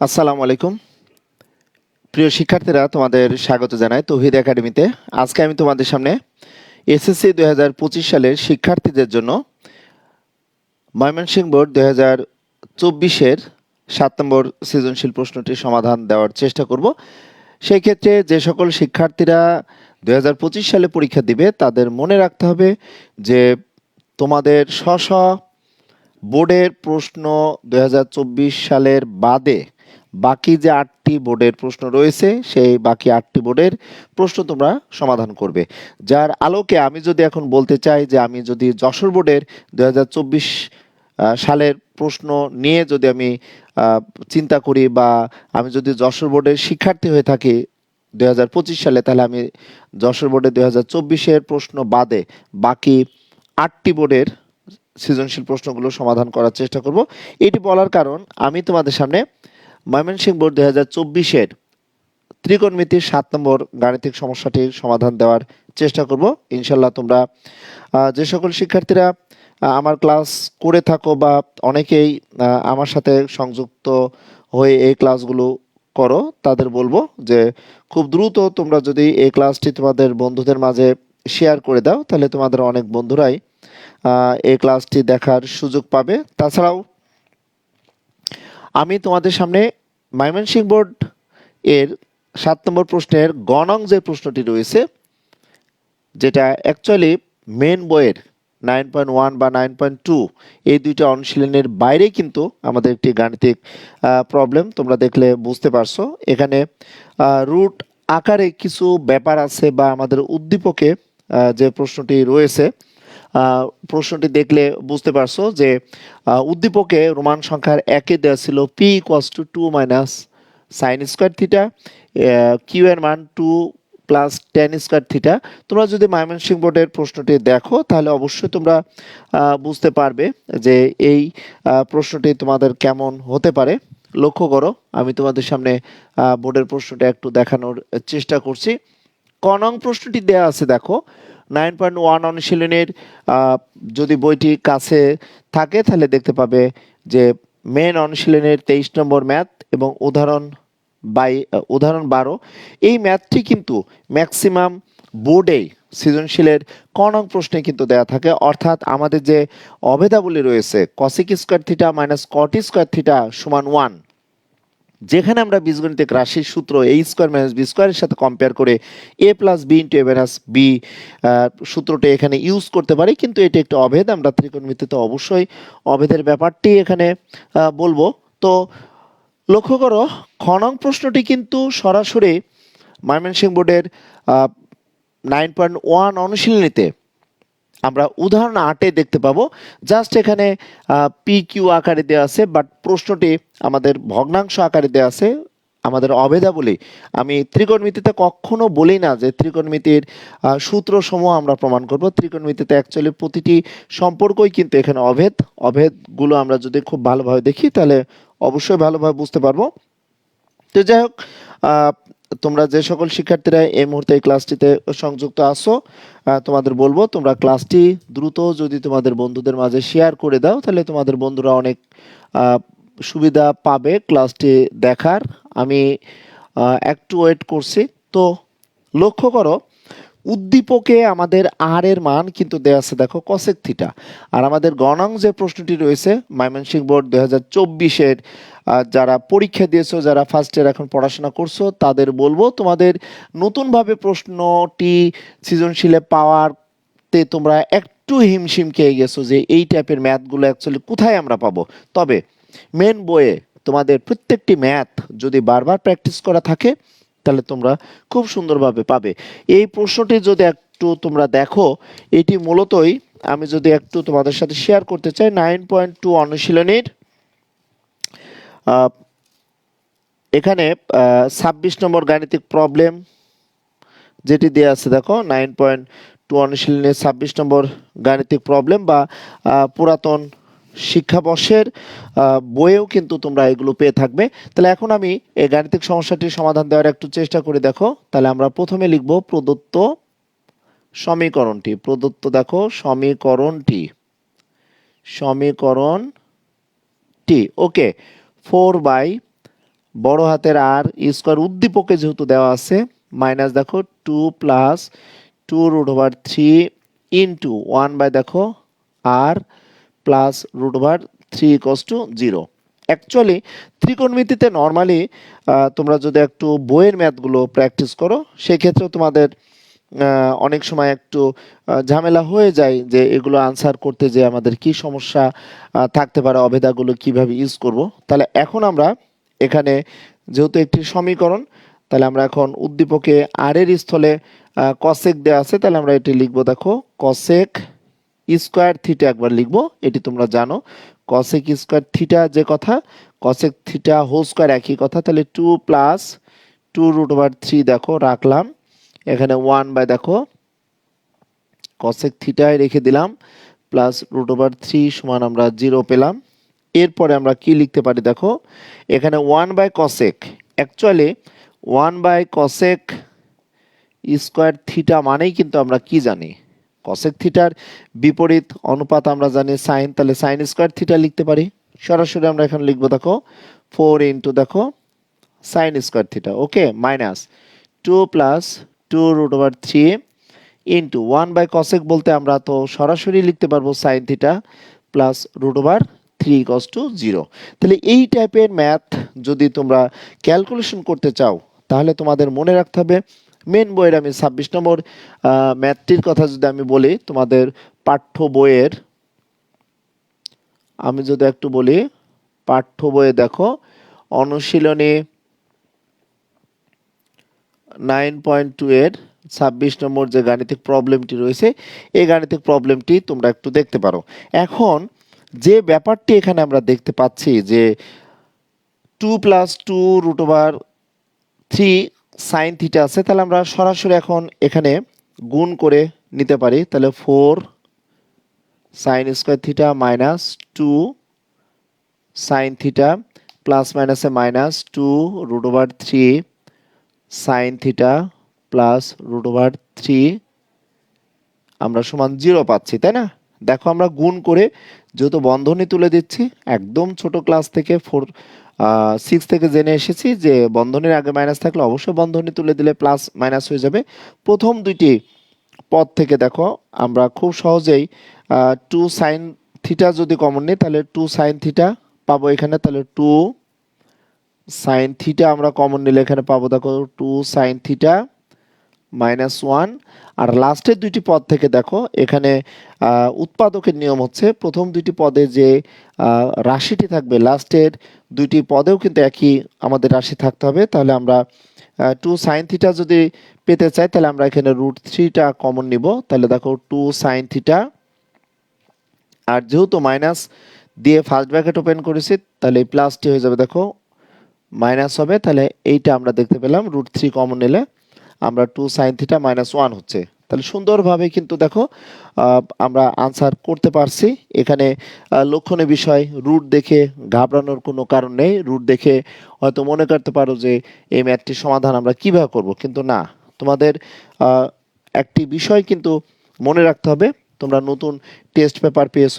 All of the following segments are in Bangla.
আসসালামু আলাইকুম। প্রিয় শিক্ষার্থীরা, তোমাদের স্বাগত জানাই তৌহিদ একাডেমিতে। আজকে আমি তোমাদের সামনে এসএসসি দুই পঁচিশ সালের শিক্ষার্থীদের জন্য ময়মনসিংহ বোর্ড দুই হাজার চব্বিশের সাত নম্বর সৃজনশীল প্রশ্নটির সমাধান দেওয়ার চেষ্টা করব। সেই ক্ষেত্রে যে সকল শিক্ষার্থীরা দুই হাজার পঁচিশ সালে পরীক্ষা দিবে, তাদের মনে রাখতে হবে যে তোমাদের স্ব স্ব বোর্ডের প্রশ্ন দু হাজার চব্বিশ সালের বাদে বাকি যে আটটি বোর্ডের প্রশ্ন রয়েছে, সেই বাকি আটটি বোর্ডের প্রশ্ন তোমরা সমাধান করবে। যার আলোকে আমি যদি এখন বলতে চাই যে আমি যদি যশোর বোর্ডের দুই হাজার চব্বিশ সালের প্রশ্ন নিয়ে যদি আমি চিন্তা করি বা আমি যদি যশোর বোর্ডের শিক্ষার্থী হয়ে থাকি দুই হাজার পঁচিশ সালে, তাহলে আমি যশোর বোর্ডে দুই হাজার প্রশ্ন বাদে বাকি আটটি বোর্ডের সৃজনশীল প্রশ্নগুলো সমাধান করার চেষ্টা করব। এটি বলার কারণ আমি তোমাদের সামনে ময়মনসিংহ বোর্ড দুই হাজার চব্বিশের ত্রিকোণমিতির সাত নম্বর গাণিতিক সমস্যাটির সমাধান দেওয়ার চেষ্টা করব। ইনশাল্লাহ তোমরা যে সকল শিক্ষার্থীরা আমার ক্লাস করে থাকো বা অনেকেই আমার সাথে সংযুক্ত হয়ে এই ক্লাসগুলো করো, তাদের বলব যে খুব দ্রুত তোমরা যদি এই ক্লাসটি তোমাদের বন্ধুদের মাঝে শেয়ার করে দাও, তাহলে তোমাদের অনেক বন্ধুরাই এই ক্লাসটি দেখার সুযোগ পাবে। তাছাড়াও, আমি তোমাদের সামনে ময়মনসিংহ বোর্ড এর সাত নম্বর প্রশ্নের গণং যে প্রশ্নটি রয়েছে, যেটা অ্যাকচুয়ালি মেন বইয়ের নাইন পয়েন্ট ওয়ান বা নাইন পয়েন্ট টু এই দুইটা অনুশীলনের বাইরে কিন্তু আমাদের একটি গাণিতিক প্রবলেম তোমরা দেখলে বুঝতে পারছ। এখানে রুট আকারে কিছু ব্যাপার আছে বা আমাদের উদ্দীপকে যে প্রশ্নটি রয়েছে প্রশ্নটি দেখলে বুঝতে পারছ যে উদ্দীপকে রোমান সংখ্যার একে দেওয়া ছিল P equals two two minus sine square theta Q এর মান two plus ten square theta তোমরা যদি ময়মনসিংহ বোর্ডের প্রশ্নটি দেখো, তাহলে অবশ্যই তোমরা বুঝতে পারবে যে এই প্রশ্নটি তোমাদের কেমন হতে পারে। লক্ষ্য করো, আমি তোমাদের সামনে বোর্ডের প্রশ্নটা একটু দেখানোর চেষ্টা করছি। কনং প্রশ্নটি দেওয়া আছে, দেখো। নাইন পয়েন্ট ওয়ান অনুশীলনের যদি বইটি কাছে থাকে, তাহলে দেখতে পাবে যে মেন অনুশীলনের তেইশ নম্বর ম্যাথ এবং উদাহরণ বাই উদাহরণ বারো। এই ম্যাথটি কিন্তু ম্যাক্সিমাম বোর্ডেই সৃজনশীলের ক নং প্রশ্নে কিন্তু দেওয়া থাকে। অর্থাৎ আমাদের যে অভেদাবলী রয়েছে cosec square theta minus cot square theta সমান ওয়ান যেখানে আমরা বীজগণিতিক রাশির সূত্র এ স্কোয়ার মাইনাস বি স্কোয়ারের সাথে কম্পেয়ার করে A plus B into A minus B সূত্রটি এখানে ইউজ করতে পারি, কিন্তু এটি একটি অভেদ, আমরা ত্রিকোণমিতিতে অবশ্যই অভেদের ব্যাপারটি এখানে বলব। তো লক্ষ্য করো খনং প্রশ্নটি কিন্তু সরাসরি ময়মনসিংহ বোর্ডের নাইন পয়েন্ট ওয়ান অনুশীলনীতে আমরা উদাহরণ আটে দেখতে পাবো। জাস্ট এখানে পি কিউ আকারে দেওয়া আছে বাট প্রশ্নটি আমাদের ভগ্নাংশ আকারে দেওয়া আছে, আমাদের অভেদাবলী আমি ত্রিকোণমিতিতে কখনো বলি না যে ত্রিকোণমিতির সূত্রসমূহ আমরা প্রমাণ করব। ত্রিকোণমিতিতে অ্যাকচুয়ালি প্রতিটি সম্পর্কই কিন্তু এখানে অভেদ। অভেদগুলো আমরা যদি খুব ভালোভাবে দেখি, তাহলে অবশ্যই ভালোভাবে বুঝতে পারব। তো যাই হোক তোমরা যে সকল শিক্ষার্থীরা এই মুহূর্তে এই ক্লাসটিতে সংযুক্ত আছো তোমাদের বলব, তোমরা ক্লাসটি দ্রুত যদি তোমাদের বন্ধুদের মাঝে শেয়ার করে দাও, তাহলে তোমাদের বন্ধুরা অনেক সুবিধা পাবে ক্লাসটি দেখার। আমি একটু ওয়েট করছি। তো লক্ষ্য করো উদ্দীপকে আমাদের আর এর মান কিন্তু দেওয়া আছে, দেখো কসেক থিটা আর আমাদের গণং যে প্রশ্নটি রয়েছে, ময়মনসিংহ বোর্ড দু হাজার চব্বিশের যারা পরীক্ষা দিয়েছ, যারা ফার্স্ট ইয়ার এখন পড়াশোনা করছ, তাদের বলব তোমাদের নতুনভাবে প্রশ্নটি সৃজনশীলে পাওয়ারতে তোমরা একটু হিমশিম খেয়ে গেছো যে এই টাইপের ম্যাথগুলো অ্যাকচুয়ালি কোথায় আমরা পাবো। তবে মেন বইয়ে তোমাদের প্রত্যেকটি ম্যাথ যদি বারবার প্র্যাকটিস করা থাকে তাহলে তোমরা খুব সুন্দরভাবে পাবে। এই প্রশ্নটি যদি একটু তোমরা দেখো, এটি মূলতই আমি যদি একটু তোমাদের সাথে শেয়ার করতে চাই নাইন পয়েন্ট টু অনুশীলনীর এখানে ছাব্বিশ নম্বর গাণিতিক প্রবলেম যেটি দেওয়া আছে, দেখো নাইন পয়েন্ট টু অনুশীলনের ছাব্বিশ নম্বর গাণিতিক প্রবলেম বা পুরাতন শিক্ষাবর্ষের বইয়েও কিন্তু তোমরা এগুলো পেয়ে থাকবে। তাহলে এখন আমি এই গাণিতিক সমস্যাটির সমাধান দেওয়ার একটু চেষ্টা করে দেখো। তাহলে আমরা প্রথমে লিখব প্রদত্ত সমীকরণটি। প্রদত্ত দেখো সমীকরণটি। সমীকরণটি। ওকে ফোর বাই বড় হাতের আর স্কোয়ার উদ্দীপকে যেহেতু দেওয়া আছে মাইনাস দেখো two plus two root over three into one by দেখো আর plus root over three equals to zero actually ত্রিকোণমিতিতে normally তোমরা যদি একটু বইয়ের ম্যাথগুলো প্র্যাকটিস করো, সেক্ষেত্রেও তোমাদের অনেক সময় একটু ঝামেলা হয়ে যায় যে এগুলো আনসার করতে যে আমাদের কি সমস্যা থাকতে পারে অভেদাগুলো কীভাবে ইউজ করব। তাহলে এখন আমরা এখানে যেহেতু একটি সমীকরণ, তাহলে আমরা এখন উদ্দীপকে আর এর স্থলে কসেক দেওয়া আছে, তাহলে আমরা এটি লিখব দেখো কসেক স্কোয়ার থিটা একবার লিখব, এটি তোমরা জানো। কসেক স্কোয়ার থিটা যে কথা কসেক থিটা হোল স্কোয়ার একই কথা, তাহলে two plus two root over three দেখো, রাখলাম। এখানে ওয়ান বাই দেখো কসেক থিটায় রেখে দিলাম প্লাস রুট ওভার থ্রি সমান আমরা জিরো পেলাম। এরপরে আমরা কি লিখতে পারি দেখো, এখানে one by cosec actually one by cosec square theta মানেই কিন্তু আমরা কি জানি? কসেক থিটার বিপরীত অনুপাত আমরা জানি সাইন তাহলে সাইন স্কোয়ার থিটা লিখতে পারি। সরাসরি আমরা এখানে লিখব, দেখো ফোর ইন্টু দেখো sine square theta okay minus two plus two root over three into one by cosec বলতে আমরা তো সরাসরি লিখতে পারব sine theta plus root over three equals to zero তাহলে এই টাইপের ম্যাথ যদি তোমরা ক্যালকুলেশন করতে চাও, তাহলে তোমাদের মনে রাখতে হবে মেন বইয়ের আমি ছাব্বিশ নম্বর ম্যাথটির কথা যদি আমি বলি, তোমাদের পাঠ্য বইয়ের, আমি যদি একটু বলি, পাঠ্য বইয়ে দেখো, অনুশীলনী নাইন পয়েন্ট টু এর ছাব্বিশ নম্বর যে গাণিতিক প্রবলেমটি রয়েছে, এই গাণিতিক প্রবলেমটি তোমরা একটু দেখতে পারো। এখন, যে ব্যাপারটি এখানে আমরা দেখতে পাচ্ছি যে two plus two root over three sine theta আছে, তাহলে আমরা সরাসরি এখন এখানে গুণ করে নিতে পারি। তাহলে four sine square theta minus two sine theta plus মাইনাসে minus two root over three sine theta plus root over three আমরা সমান জিরো পাচ্ছি, তাই না? দেখো আমরা গুণ করে যেহেতু বন্ধনী তুলে দিচ্ছি, একদম ছোট ক্লাস থেকে ফোর সিক্স থেকে জেনে এসেছি যে বন্ধনীর আগে মাইনাস থাকলে অবশ্যই বন্ধনী তুলে দিলে প্লাস মাইনাস হয়ে যাবে। প্রথম দুইটি পদ থেকে দেখো, আমরা খুব সহজেই টু সাইন থিটা যদি কমন নিই, তাহলে টু সাইন থিটা পাবো এখানে, তাহলে টু সাইন থিটা আমরা কমন নিলে এখানে পাবো, দেখো two sine theta minus one আর লাস্টের দুইটি পদ থেকে দেখো, এখানে উৎপাদকের নিয়ম হচ্ছে প্রথম দুইটি পদে যে রাশিটি থাকবে লাস্টের দুইটি পদেও কিন্তু একই আমাদের রাশি থাকতে হবে। তাহলে আমরা টু সাইন থিটা যদি পেতে চাই, তাহলে আমরা এখানে রুট থ্রিটা কমন নিব। তাহলে দেখো টু সাইন থিটা আর যেহেতু মাইনাস দিয়ে ফার্স্ট ব্র্যাকেট ওপেন করেছি, তাহলে এই প্লাসটি হয়ে যাবে দেখো মাইনাস হবে। তাহলে এইটা আমরা দেখতে পেলাম রুট থ্রি কমন নিলে। আমরা two sine theta minus one হচ্ছে। তাহলে সুন্দরভাবে কিন্তু দেখো আমরা আনসার করতে পারছি। এখানে লক্ষণীয় বিষয় রুট দেখে ঘাবড়ানোর কোনো কারণ নেই। রুট দেখে হয়তো মনে করতে পারো যে এই ম্যাথটির সমাধান আমরা কীভাবে করব, কিন্তু না। তোমাদের একটি বিষয় কিন্তু মনে রাখতে হবে। তোমরা নতুন টেস্ট পেপার পেয়েছ।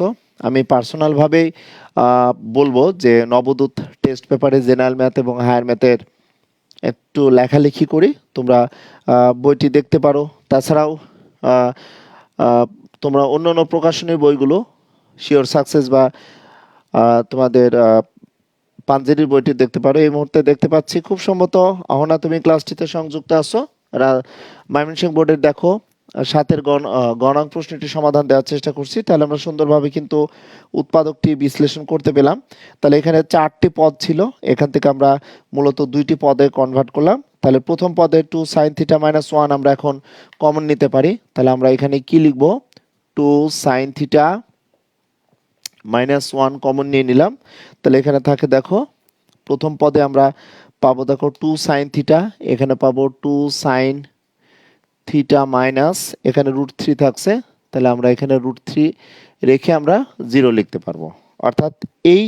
আমি পার্সোনালভাবেই বলব যে নবদূত টেস্ট পেপারে জেনারেল ম্যাথ এবং হায়ার ম্যাথের একটু লেখালেখি করি, তোমরা বইটি দেখতে পারো। তাছাড়াও তোমরা অন্য অন্য প্রকাশনীর বইগুলো শিওর সাকসেস বা তোমাদের পাঞ্জেরির বইটি দেখতে পারো। এই মুহূর্তে দেখতে পাচ্ছি, খুব সম্ভবত অহনা তুমি ক্লাসটিতে সংযুক্ত আসো রা- ময়মনসিংহ বোর্ডের দেখো সাতের গণ গণাঙ্ক প্রশ্নটি সমাধান দেওয়ার চেষ্টা করছি। তাহলে আমরা সুন্দরভাবে কিন্তু উৎপাদকটি বিশ্লেষণ করতে পেলাম। তাহলে এখানে চারটি পদ ছিল। এখান থেকে আমরা মূলত দুইটি পদে কনভার্ট করলাম। তাহলে প্রথম পদে two sine theta minus one আমরা এখন কমন নিতে পারি। তাহলে আমরা এখানে কি লিখব? Two sine theta minus one common নিয়ে নিলাম। তাহলে এখানে থাকে, দেখো, প্রথম পদে আমরা পাবো, দেখো টু সাইন থিটা এখানে পাবো টু সাইন থিটা মাইনাস এখানে রুট থ্রি থাকছে, তাহলে আমরা এখানে রুট থ্রি রেখে আমরা জিরো লিখতে পারব। অর্থাৎ এই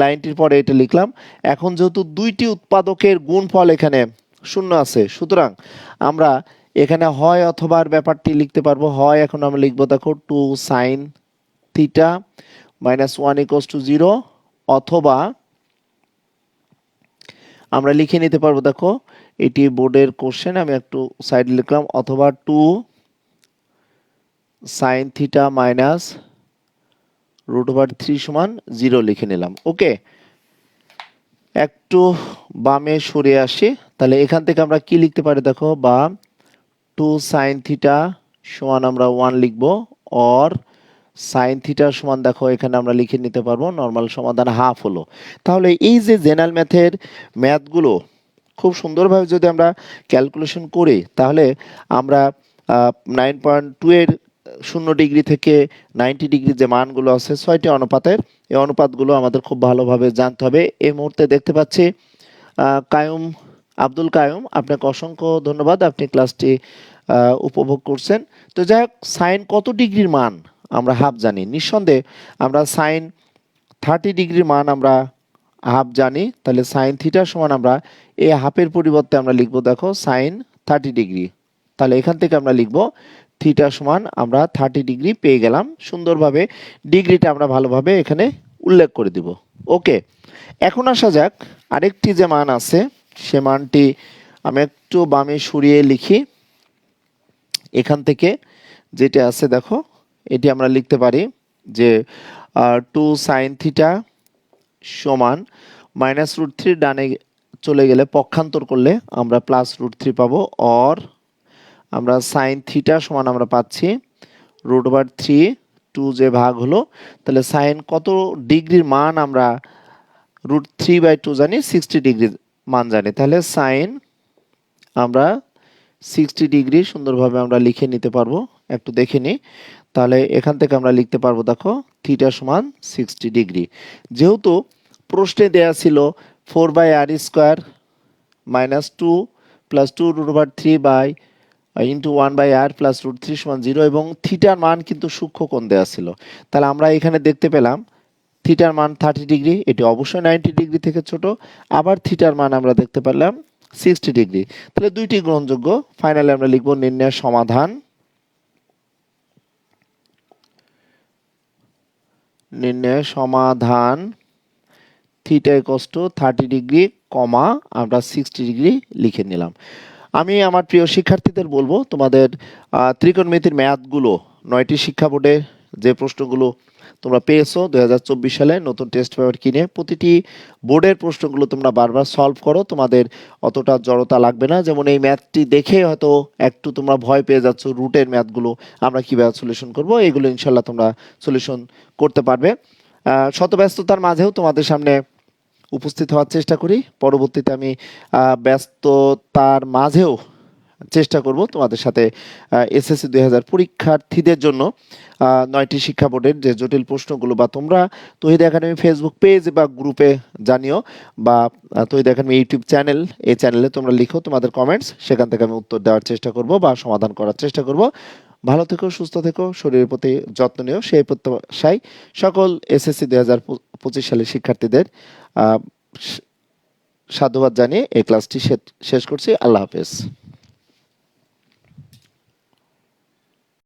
লাইনটির পরে এটা লিখলাম, এখন যেহেতু দুইটি উৎপাদকের গুণফল এখানে শূন্য আছে, সুতরাং আমরা এখানে হয় অথবার ব্যাপারটি লিখতে পারব, হয় এখন আমরা লিখব দেখো two sine theta minus one equals to zero অথবা আমরা লিখে নিতে পারব দেখো এটি বোর্ডের কোশ্চেন আমি একটু সাইড লিখলাম, অথবা two sine theta minus root over three সমান জিরো লিখে নিলাম ওকে একটু বামে সরে আসি, তাহলে এখান থেকে আমরা কি লিখতে পারি দেখো, বা টু সাইন থিটা সমান আমরা ওয়ান লিখব অর সাইন থিটার সমান দেখো, এখানে আমরা লিখে নিতে পারব নর্মাল সমাধান হাফ হলো। তাহলে এই যে জেনারেল ম্যাথের ম্যাথগুলো খুব সুন্দরভাবে যদি আমরা ক্যালকুলেশন করি, তাহলে আমরা নাইন পয়েন্ট টু এর শূন্য ডিগ্রি থেকে নাইনটি ডিগ্রি যে মানগুলো আছে, ছয়টি অনুপাতের, এই অনুপাতগুলো আমাদের খুব ভালোভাবে জানতে হবে। এই মুহূর্তে দেখতে পাচ্ছি কায়ুম, আব্দুল কায়ুম, আপনাকে অসংখ্য ধন্যবাদ, আপনি ক্লাসটি উপভোগ করছেন। তো যাই হোক সাইন কত ডিগ্রির মান আমরা হাফ জানি। নিঃসন্দেহে আমরা সাইন থার্টি ডিগ্রির মান আমরা হাফ জানি, তাহলে সাইন থিটার সমান আমরা এই হাফের পরিবর্তে আমরা লিখব, দেখো সাইন থার্টি ডিগ্রি তাহলে এখান থেকে আমরা লিখব থিটা সমান আমরা থার্টি ডিগ্রি পেয়ে গেলাম। সুন্দরভাবে ডিগ্রিটা আমরা ভালোভাবে এখানে উল্লেখ করে দিব। ওকে এখন আসা যাক, আরেকটি যে মান আছে, সে মানটি আমি একটু বামে সরিয়ে লিখি। এখান থেকে যেটা আছে, দেখো, এটি আমরা লিখতে পারি যে টু সাইন থিটা সমান মাইনাস রুট থ্রি ডানে চলে গেলে পক্ষান্তর করলে আমরা প্লাস রুট থ্রি পাবো অর আমরা সাইন থিটা সমান আমরা পাচ্ছি রুট ওভার থ্রি টু যে ভাগ হলো, তাহলে সাইন কত ডিগ্রির মান আমরা রুট থ্রি বাই টু জানি সিক্সটি ডিগ্রির মান জানি, তাহলে সাইন আমরা সিক্সটি ডিগ্রি সুন্দরভাবে আমরা লিখে নিতে পারব, একটু দেখে নিই, তাহলে এখান থেকে আমরা লিখতে পারব দেখো থিটা সমান সিক্সটি ডিগ্রি, যেহেতু প্রশ্নে দেয়া ছিল four by R square minus two plus two root over three by into one by R plus root three সমান জিরো এবং থিটার মান কিন্তু সূক্ষ্ম কোণ দেওয়া ছিল। তাহলে আমরা এখানে দেখতে পেলাম থিটার মান থার্টি ডিগ্রি এটি অবশ্যই নাইনটি ডিগ্রি থেকে ছোট, আবার থিটার মান আমরা দেখতে পেলাম সিক্সটি ডিগ্রি তাহলে দুইটি গ্রহণযোগ্য ফাইনালি আমরা লিখব নির্ণয়ের সমাধান। নির্ণয়ের সমাধান। Theta equals thirty degree comma আমরা সিক্সটি ডিগ্রি লিখে নিলাম। আমি আমার প্রিয় শিক্ষার্থীদের বলব তোমাদের ত্রিকোণমিতির ম্যাথগুলো নয়টি শিক্ষা বোর্ডে যে প্রশ্নগুলো তোমরা পেয়েছ দু হাজার চব্বিশ সালে নতুন টেস্ট পেপার কিনে প্রতিটি বোর্ডের প্রশ্নগুলো তোমরা বারবার সলভ করো তোমাদের অতটা জড়তা লাগবে না। যেমন এই ম্যাথটি দেখে হয়তো একটু তোমরা ভয় পেয়ে যাচ্ছ রুটের ম্যাথগুলো আমরা কীভাবে সলিউশন করব এগুলো ইনশাল্লাহ তোমরা সলিউশন করতে পারবে। আহ, শত মাঝেও তোমাদের সামনে উপস্থিত হওয়ার চেষ্টা করি। পরবর্তীতে আমি ব্যস্ততার মাঝেও চেষ্টা করব তোমাদের সাথে এসএসসি দুই হাজার পরীক্ষার্থীদের জন্য নয়টি শিক্ষা বোর্ডের যে জটিল প্রশ্নগুলো বা তোমরা তহিদ একাডেমি ফেসবুক পেজ বা গ্রুপে জানিও বা তহিদ একাডেমি ইউটিউব চ্যানেল এই চ্যানেলে তোমরা লিখো তোমাদের কমেন্টস সেখান থেকে আমি উত্তর দেওয়ার চেষ্টা করব বা সমাধান করার চেষ্টা করব। ভালো থেকো, সুস্থ থেকো, শরীরের প্রতি যত্ন নিও। সেই প্রত্যাশায় সকল এসএসসি দুই হাজার পঁচিশ সালের শিক্ষার্থীদের সাধুবাদ জানিয়ে এই ক্লাসটি শেষ করছি। আল্লাহ হাফেজ।